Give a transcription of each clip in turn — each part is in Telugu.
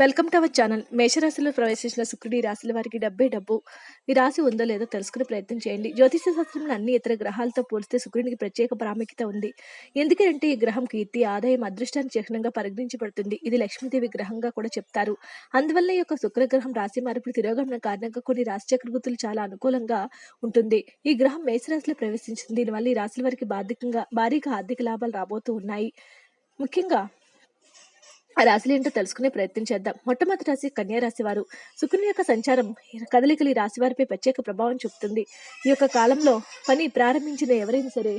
వెల్కమ్ టు అవర్ ఛానల్ మేషరాశిలో ప్రవేశించిన శుక్రుడి ఈ రాశుల వారికి డబ్బే డబ్బు. ఈ రాశి ఉందో లేదో తెలుసుకునే ప్రయత్నం చేయండి. జ్యోతిష శాస్త్రంలో అన్ని ఇతర గ్రహాలతో పోలిస్తే శుక్రునికి ప్రత్యేక ప్రాముఖ్యత ఉంది. ఎందుకంటే ఈ గ్రహం కీర్తి ఆదాయం అదృష్టాన్ని చిహ్నంగా పరిగణించబడుతుంది. ఇది లక్ష్మీదేవి గ్రహంగా కూడా చెప్తారు. అందువల్ల ఈ యొక్క శుక్రగ్రహం రాశి మార్పులు తిరోగమన కారణంగా కొన్ని రాశి చక్రగతులు చాలా అనుకూలంగా ఉంటుంది. ఈ గ్రహం మేషరాశిలో ప్రవేశించింది. దీనివల్ల ఈ రాశుల వారికి బాధికంగా భారీగా ఆర్థిక లాభాలు రాబోతూ ఉన్నాయి. ముఖ్యంగా ఆ రాశులు ఏంటో తెలుసుకునే ప్రయత్నం చేద్దాం. మొట్టమొదటి రాశి కన్యారాశి వారు శుక్రుని యొక్క సంచారం కదలికలు ఈ రాశి వారిపై ప్రత్యేక ప్రభావం చూపుతుంది. ఈ యొక్క కాలంలో పని ప్రారంభించిన ఎవరైనా సరే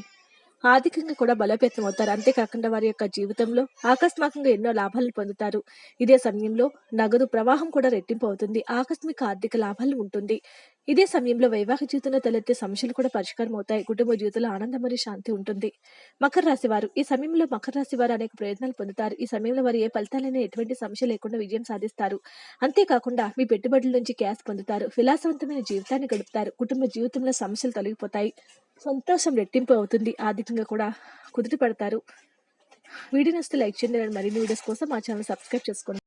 ఆర్థికంగా కూడా బలోపేతం అవుతారు. అంతేకాకుండా వారి యొక్క జీవితంలో ఆకస్మికంగా ఎన్నో లాభాలను పొందుతారు. ఇదే సమయంలో నగదు ప్రవాహం కూడా రెట్టింపు అవుతుంది. ఆకస్మిక ఆర్థిక లాభాలు ఉంటుంది. ఇదే సమయంలో వైవాహిక జీవితంలో తలెత్తే సమస్యలు కూడా పరిష్కారం అవుతాయి. కుటుంబ జీవితంలో ఆనందం మరియు శాంతి ఉంటుంది. మకర రాశి వారు ఈ సమయంలో మకర రాశి వారు అనేక ప్రయత్నాలు పొందుతారు. ఈ సమయంలో వారు ఏ ఫలితాలైనా ఎటువంటి సమస్య లేకుండా విజయం సాధిస్తారు. అంతేకాకుండా మీ పెట్టుబడుల నుంచి క్యాష్ పొందుతారు. విలాసవంతమైన జీవితాన్ని గడుపుతారు. కుటుంబ జీవితంలో సమస్యలు తొలగిపోతాయి. సంతోషం రెట్టింపు అవుతుంది. ఆర్థికంగా కూడా కుదిరి పడతారు. వీడియో నచ్చితే లైక్ చేయండి. మరిన్ని వీడియోస్ కోసం మా ఛానల్ సబ్స్క్రైబ్ చేసుకోండి.